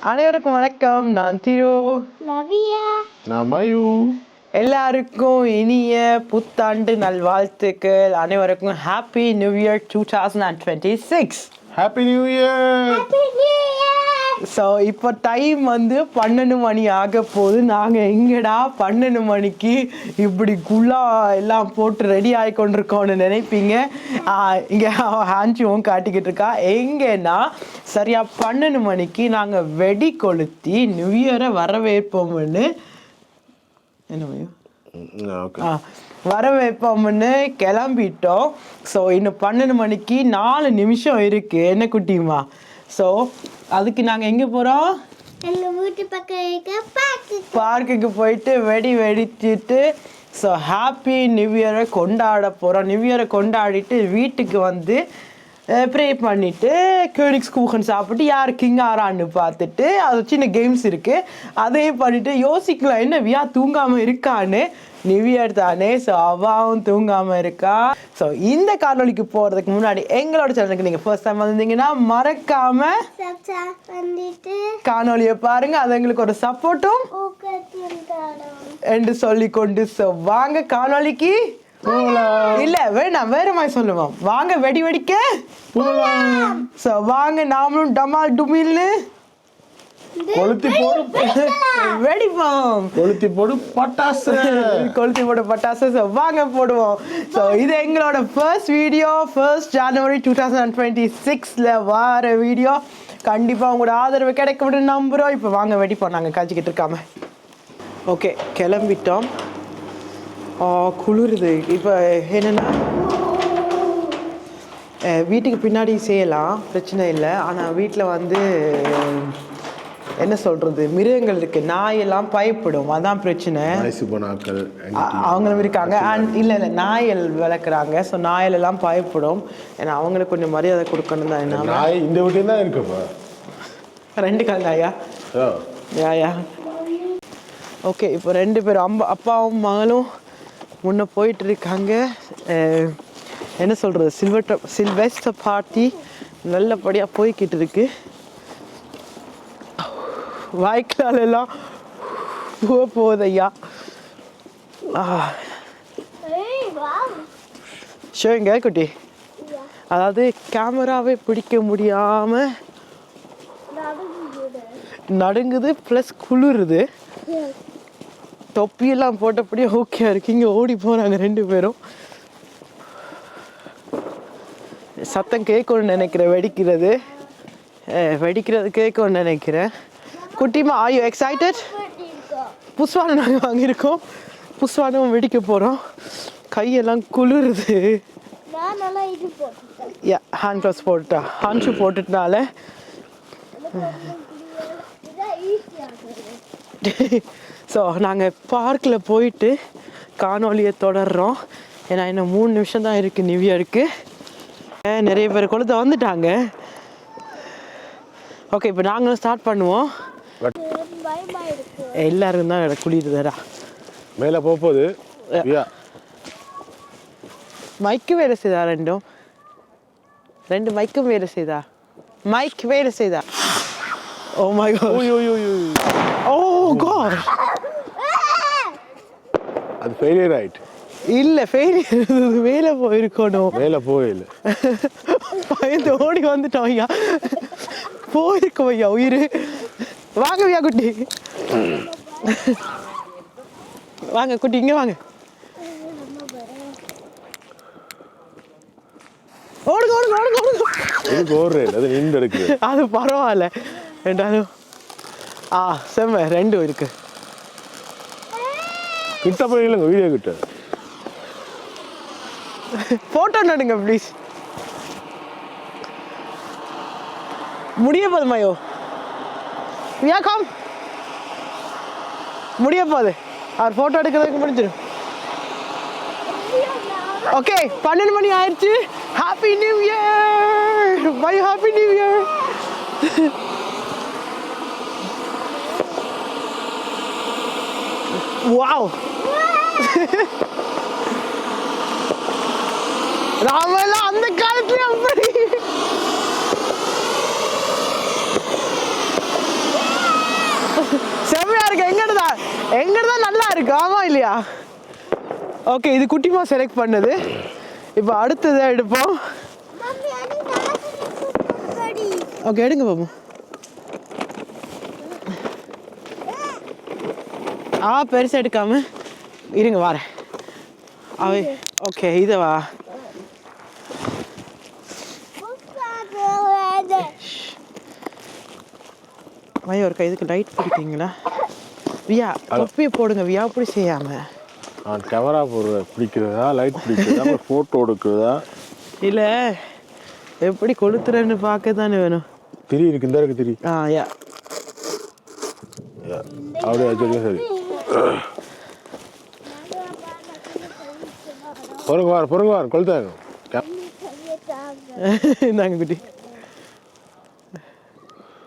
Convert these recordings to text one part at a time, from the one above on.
அனைவருக்கும் வணக்கம். நான் திரு. நான் மயூ. எல்லாருக்கும் இனிய புத்தாண்டு நல்வாழ்த்துக்கள். அனைவருக்கும் happy new year two thousand and twenty six happy new year so இப்போ டைம் வந்து பன்னெண்டு மணி ஆக போகுது. நாங்கள் எங்கடா பன்னெண்டு மணிக்கு இப்படி குள்ளா எல்லாம் போட்டு ரெடி ஆகி கொண்டிருக்கோம்னு நினைப்பீங்க? இங்கே ஹாஞ்சியும் காட்டிக்கிட்டு இருக்கா. எங்கன்னா சரியா பன்னெண்டு மணிக்கு நாங்கள் வெடி கொளுத்தி நியூ இயரை வரவேற்போம்னு. என்ன ஆ வரவேற்போம்னு கிளம்பிட்டோம். ஸோ இன்னும் பன்னெண்டு மணிக்கு நாலு நிமிஷம் இருக்கு. என்ன குட்டிமா ஸோ அதுக்கு நாங்கள் எங்கே போகிறோம் எங்க வீட்டு பக்கம் இருக்க பாக்கு பார்க்குக்கு போயிட்டு வெடி வெடிச்சிட்டு ஸோ ஹாப்பி நியூ இயரை கொண்டாட போகிறோம் நியூ இயரை கொண்டாடிட்டு வீட்டுக்கு வந்து ப்ரே பண்ணிவிட்டு கேனிக்ஸ் கூகன் சாப்பிட்டு யார் கிங் ஆறான்னு பார்த்துட்டு அது சின்ன கேம்ஸ் இருக்குது அதையும் பண்ணிவிட்டு யோசிக்கலாம் என்ன வியா தூங்காமல் இருக்கான்னு. இயர் தானே ஸோ அவாவும் தூங்காமல் இருக்கா? ஸோ இந்த காணொளிக்கு போகிறதுக்கு முன்னாடி எங்களோட சேனலுக்கு நீங்கள் ஃபர்ஸ்ட் டைம் சப்சா வந்துட்டு காணொளியை பாருங்கள் அது எங்களுக்கு ஒரு சப்போர்ட்டும் என்று சொல்லி கொண்டு so வாங்க காணொளிக்கு இல்ல வேணாம் வேற மாதிரி சொல்லுவோம். வாங்க வெடி வெடிக்க சோ வாங்க நாமளும் டமால் டுமில்னு கொளுத்தி போடு. வெடிப்போம் கொளுத்தி போடு பட்டாசு. கொளுத்தி போட பட்டாசு. ஸோ வாங்க போடுவோம். ஸோ இது எங்களோட first video first January two thousand twenty சிக்ஸில் வார வீடியோ கண்டிப்பாக உங்களோட ஆதரவு கிடைக்க நம்புகிறோம் இப்போ வாங்க வெடிப்போம் நாங்கள் காய்ச்சிக்கிட்டு இருக்காம. ஓகே கிளம்பிட்டோம். ஆ, குளிருது. இப்போ என்னென்னா வீட்டுக்கு பின்னாடி செய்யலாம். பிரச்சனை இல்லை. ஆனால் வீட்டில் வந்து என்ன சொல்கிறது மிருகங்கள் இருக்குது நாயெல்லாம் பயப்படும். அதான் பிரச்சனை. அவங்களும் இருக்காங்க. அண்ட் இல்லை இல்லை நாயல் வளர்க்குறாங்க. ஸோ நாயல் எல்லாம் பயப்படும். ஏன்னா அவங்களுக்கு கொஞ்சம் மரியாதை கொடுக்கணும் தான். என்ன? நாய் இந்த வீட்டையும் தான் இருக்குப்பா ரெண்டு கங்காயா ஓ யா யா. ஓகே இப்போ ரெண்டு பேரும் அம்மா அப்பாவும் மகளும் முன்ன போயிட்டு இருக்காங்க. என்ன சொல்கிறது சில்வர் சில்வெஸ்டர் பார்ட்டி நல்லபடியாக போய்கிட்டு இருக்கு. வாய்க்கால் எல்லாம் போக போகுது ஐயா ஷோங்க குட்டி. அதாவது கேமராவை பிடிக்க முடியாமல் நடுங்குது. ப்ளஸ் குளிருது. தொப்பியெல்லாம் போட்டபடியே ஓகே இருக்கு. இங்கே ஓடி போகிறாங்க ரெண்டு பேரும். சத்தம் கேட்கணும்னு நினைக்கிறேன் வெடிக்கிறது. வெடிக்கிறது கேட்கணும்னு நினைக்கிறேன். குட்டிமா ஆர் யூ எக்ஸைட்டட் புஷ்வானம் நாங்கள் வாங்கியிருக்கோம். புஷ்வானும் வெடிக்க போகிறோம் கையெல்லாம் குளிருது. யா ஹேண்ட் க்ளவுஸ் போட்டுட்டா. ஹேண்ட் ஷூ போட்டுட்டனால. ஸோ நாங்கள் பார்க்கில் போயிட்டு காணொலியை தொடர்றோம். ஏன்னா இன்னும் மூணு நிமிஷம் தான் இருக்குது நியூ இயருக்கு. நிறைய பேர் கொளுத்த வந்துட்டாங்க. ஓகே இப்போ நாங்களும் ஸ்டார்ட் பண்ணுவோம். எல்லாரும் தான் குளிருதுடா மேலே போக போகுது மைக்கு வேலை செய்தா ரெண்டும் ரெண்டு மைக்கும் வேலை செய்தா? மைக் வேலை செய்தா? Oh my. ஓ காட் அது ஃபெயிலியர் ஆயிட்டு இல்லை ஃபெயிலியர் வேலை போயிருக்கணும் மேலே போயில பயந்து ஓடி வந்துட்டோம் ஐயா. போயிருக்கோம் ஐயா உயிர். வாங்க ஐயா குட்டி. வாங்க குட்டி இங்க வாங்க. ஓடுங்க ஓடுங்க ஓடுங்க ஓடுங்க. ஓடுறேன் அது நின்று இருக்குது அது பரவாயில்ல. ரெண்டாலும் ஆ செம்ம ரெண்டும் இருக்கு. கிட்ட போயிடலங்க வீடியோ கிட்ட. போட்டோ நடுங்க ப்ளீஸ் முடிய போகுது மயோ கம் முடிய போகுது. அவர் ஃபோட்டோ எடுக்கிறதுக்கு முடிஞ்சிடும் ஓகே பன்னெண்டு மணி ஆயிடுச்சு. Happy new year bye happy new year wow நாமெல்லாம் அந்த காலத்துல அப்படி. செம்மையா இருக்கு. எங்கிட்ட தான் எங்கிட்ட தான் நல்லா இருக்கு? ஆமா இல்லையா? ஓகே இது குட்டிமா செலக்ட் பண்ணது. இப்போ அடுத்ததை எடுப்போம். ஓகே எடுங்க பாப்போம் ஆ பெருசா எடுக்காம. இருங்க வரேன். அவை ஓகே இதை வா புஸ்தகம் வேறு மைய ஒரு இதுக்கு லைட் பிடிப்பீங்களா? வியா தொப்பியை போடுங்க வியா அப்படி செய்யாம. நான் கேமரா போடுற பிடிக்கிறதா லைட் பிடிக்கிறதா ஃபோட்டோ எடுக்கிறதா? இல்ல எப்படி கொளுத்துறேன்னு பார்க்க தானே வேணும். திரி இருக்கு இந்த இருக்கு திரி. ஆ யா. அப்படியே வச்சுருக்கேன் சரி. பொறுங்க வார் பொறுங்க வார் கொளுத்தாங்க இந்தாங்க குட்டி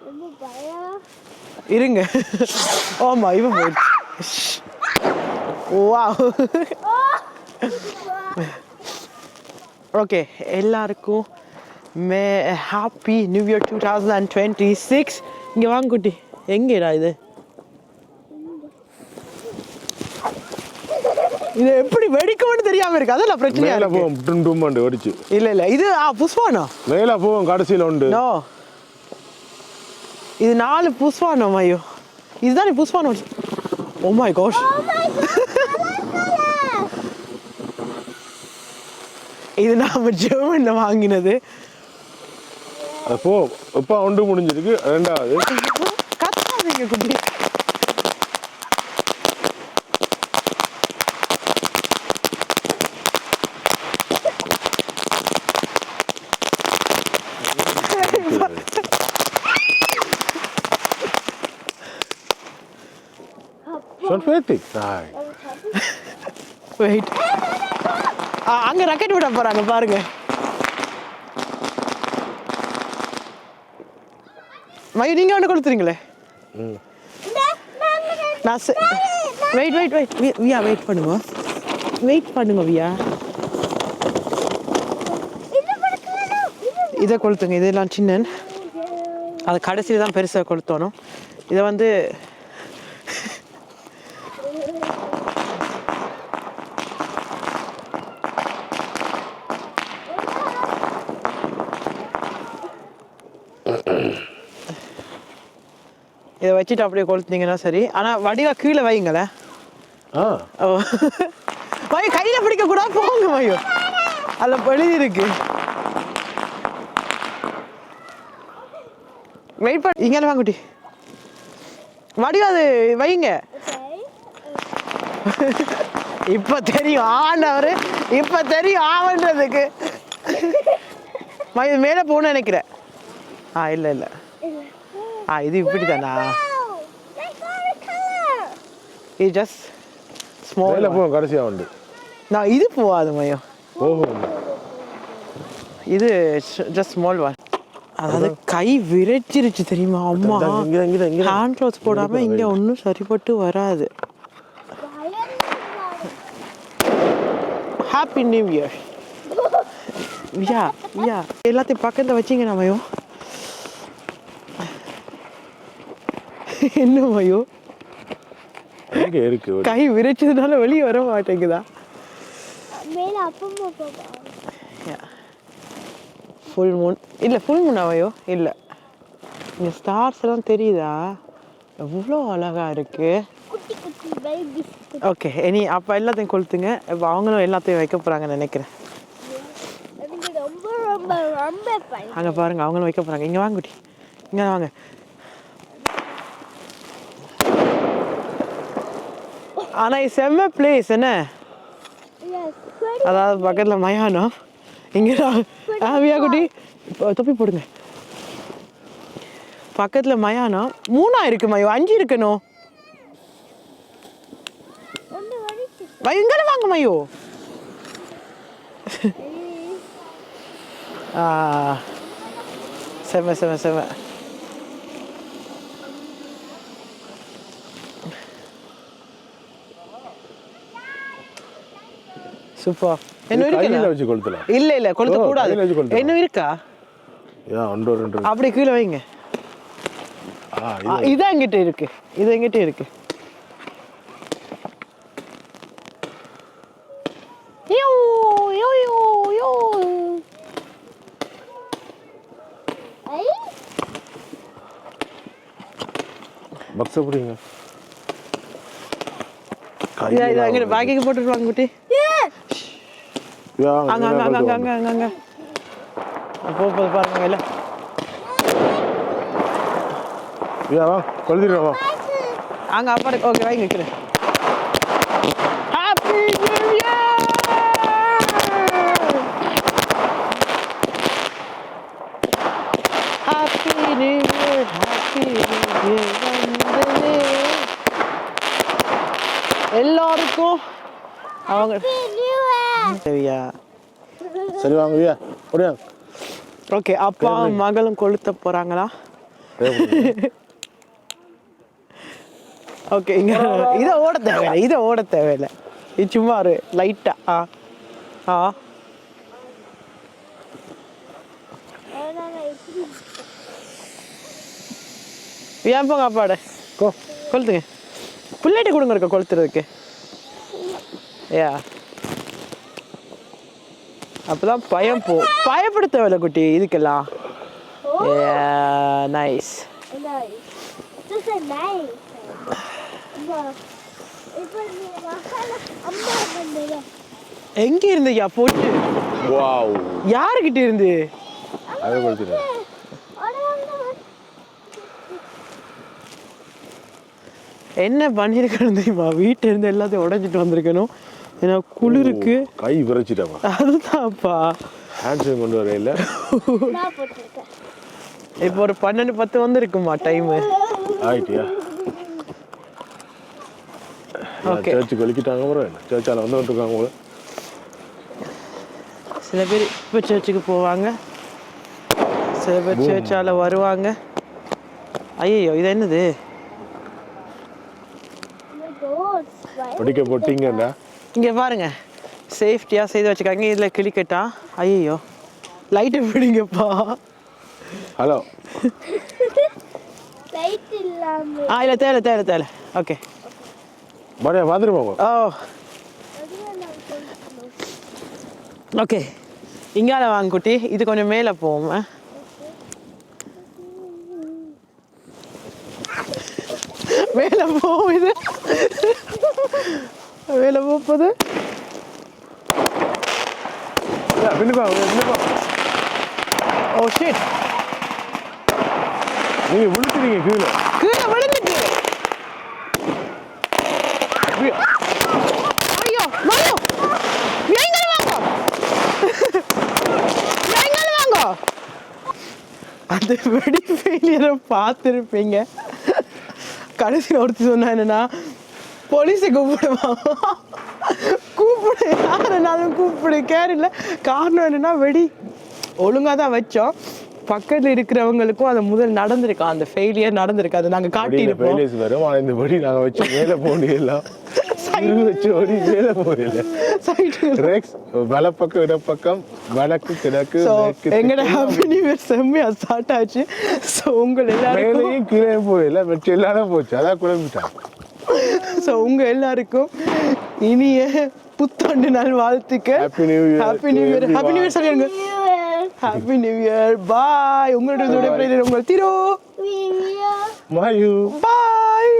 ரொம்ப பயம் இருங்க. ஆமா இவன் போயிடுச்சு. வா ஓகே எல்லாருக்கும் மே happy new year two thousand and twenty six இங்கே வாங்க குட்டி. எங்கேடா இது? இது எப்படி வெடிக்கும்னு தெரியாம இருக்கு. அதெல்லாம் பிரச்சனையா மேலே இருக்கு. போவோம். டும் டும்மாண்டு வெடிச்சு. இல்ல இல்ல. இது ஆ புஷ்வானா? மேலே போவோம். கடைசியில் உண்டு. நோ இது நாலு புஷ்வானம் ஐயோ. இதுதானே புஷ்வானம் ஓ மை கோஷ் இது நாம ஜெர்மன்ல வாங்கினது. அது போ இப்போ உண்டு முடிஞ்சிருக்கு. ரெண்டாவது. கத்தாதீங்க குட்டி. Nein. வெயிட் அங்க ராக்கெட் விட போறாங்க பாருங்க. மயு நீங்க ஒன்று கொடுத்துறீங்களே ம். நான் வெயிட் வெயிட் வெயிட் வியா வெயிட் பண்ணுங்க. வெயிட் பண்ணுங்க வியா இதை கொளுத்துங்க இதெல்லாம் சின்னன். அது கடைசியில் தான் பெருசாக கொளுத்தணும். இதை வந்து இதை வச்சுட்டு அப்படியே கொளுத்துனீங்கன்னா சரி. ஆனால் வடிவா கீழே வைங்களேன் ஆ. ஓ. மயோ கையில் பிடிக்க கூட போங்க மயோ. அதில் எழுதி இருக்கு. வெயிட் பண்ண இங்கே வாங்குட்டி வடிவா அது வைங்க. இப்ப தெரியும் ஆண்டவர். இப்ப தெரியும் ஆவன்றதுக்கு. மேலே போகணும்னு நினைக்கிறேன். ஆ இல்லை இல்லை. ஆ இது இப்படி தானா இது ஜஸ்ட் ஸ்மால் மேலே போவோம் கடைசியாக உண்டு. நான் இது போகாது மயோ. ஓஹோ. இது ஜஸ்ட் ஸ்மால் ஒன் அதாவது கை விரைச்சிருச்சு தெரியுமா? அம்மா. ஹேண்ட் க்ளோத்ஸ் போடாம இங்க ஒன்றும் சரிப்பட்டு வராது. Happy new year yeah yeah எல்லாத்தையும் பக்கத்துல வச்சிங்க மயோ. என்ன மயோ? எங்க இருக்கு. ஒரு- கை விரைச்சதுனால வெளியே வர மாட்டேங்குதா? மேல அப்பமா பாப்பா. ஃபுல் மூன் இல்லை ஃபுல் மூன் அவையோ இல்லை. இந்த ஸ்டார்ஸ் எல்லாம் தெரியுதா? எவ்வளோ அழகா இருக்கு. குட்டி குட்டி பேபி ஓகே இனி அப்போ எல்லாத்தையும் கொளுத்துங்க. இப்போ அவங்களும் எல்லாத்தையும் வைக்க போகிறாங்கன்னு நினைக்கிறேன். அங்கே பாருங்க அவங்களும் வைக்க போகிறாங்க இங்கே வாங்க குட்டி. இங்கே வாங்க. ஆனால் இது செம்ம பிளேஸ் என்ன? அதாவது பக்கத்தில் மயானம். இங்கே ஆவியா குட்டி தொப்பி போடுங்க. பக்கத்தில் மயானம். மூணா இருக்கு மயோ. அஞ்சு இருக்கணும் பயங்கர வாங்க மயோ. ஆ. செம செம. சூப்பர் என்ன இருக்கு வச்சு கொளுத்தலாம் இல்ல இல்ல கொளுத்த கூடாது. என்ன இருக்கா? ஏன் ஒன்று ரெண்டு அப்படி கீழே வைங்க. இது எங்கிட்ட இருக்கு. இது எங்கிட்ட இருக்கு. You, you, you, you. I. பக்ஸ பிடிங்க. இதா, இதா, எங்கிட்ட பேக்கிங் போட்டுட்டு வாங்க குட்டி. அங்க அங்க அங்க அங்க அங்க அங்க அங்க போ போது பாருங்க இல்ல யா வா கொளுத்திடுறா வா அங்க அப்பா ஓகே வாங்கி வைக்கிறேன் happy new year happy new year happy new year எல்லாருக்கும் அவங்க சரியா சரி வாங்க வியா ஓடியா. ஓகே அப்பா மகளும் கொளுத்த போறாங்களா? ஓகே இங்க இதை ஓட தேவையில்லை இதை ஓட தேவையில்லை. இது சும்மா ஒரு லைட்டா ஆ. ஆ. ஏன் போங்க அப்பாட? கோ கொளுத்துங்க. புள்ளைட்டு கொடுங்க இருக்க கொளுத்துறதுக்கு? ஏ அப்பதான் பயம் போ பயப்பட தேவையில்ல குட்டி இதுக்கெல்லாம். நைஸ் எங்க இருந்தீங்க போட்டு வாவ் யாருக்கிட்ட இருந்து? அதை கொளுத்திடுறேன் என்ன பண்ணிருக்கணும் தெரியுமா? வீட்டுல இருந்து எல்லாத்தையும் உடைச்சிட்டு வந்திருக்கணும். ஏன்னா குளிருக்கு. கை விரைச்சிட்டாமா அதுதான்ப்பா. ஹேண்ட்ஸையும் கொண்டு வரையில இப்போ ஒரு பன்னெண்டு பத்து வந்திருக்குமா டைமு ஆயிட்டியா? Okay. சர்ச்சு கொலிக்கிட்டாங்க ப்ரோ சர்ச்சால வந்து வந்துருக்காங்க போல. சில பேர் இப்போ சர்ச்சுக்கு போவாங்க. சில பேர் சர்ச்சால வருவாங்க. ஐயோ இது என்னது? படிக்க போட்டீங்கடா. இங்க பாருங்க. சேஃப்டியா செய்து வச்சுக்காங்க இதுல கிளிக்கட்டா? ஐயோ லைட்டை பிடிங்கப்பா ஹலோ லைட் இல்லாம. ஆ இல்லை தேவை தேவை தேவை ஓகே பாடியா பார்த்துட்டு போங்க ஓ. ஓகே இங்கால வாங்க குட்டி. இது கொஞ்சம் மேலே போவோம். மேலே போவோம் இது. மேலே போகுது. ஓ ஷிட் நீங்க விழுத்துறீங்க கீழே. கீழே விழுந்துட்டு. ஐயோ வாங்க? வாங்க? அந்த வெடி ஃபெயிலியரை பார்த்துருப்பீங்க. கடைசியில் ஒருத்தி சொன்னா என்னன்னா போலீஸை கூப்பிடுவான் கூப்பிடு. யாருனாலும் கூப்பிடு. கேர் இல்லை. காரணம் என்னன்னா வெடி. ஒழுங்காக தான் வச்சோம். பக்கத்தில் இருக்கிறவங்களுக்கும் அது முதல் நடந்திருக்கு? அந்த ஃபெயிலியர் நடந்திருக்கு? அதை நாங்கள் காட்டியிருப்போம். ஃபெயிலியர்ஸ் வரும். ஆனா இந்த வடி நாங்க வச்சு மேல இயர் செம்மையா ஸ்டார்ட் ஆச்சு. ஸோ உங்கள் கீழே போயில வச்சு எல்லாரும் போச்சு. அதான் குழம்பிட்டான் ஸோ உங்க எல்லாருக்கும் இனிய புத்தாண்டு நாள் வாழ்த்துக்கள். Happy New Year happy new year. Happy new year சொல்லிடுங்க ஹாப்பி நியூ இயர் பாய் உங்களுடைய உங்கள் திரு. மாயு பாய்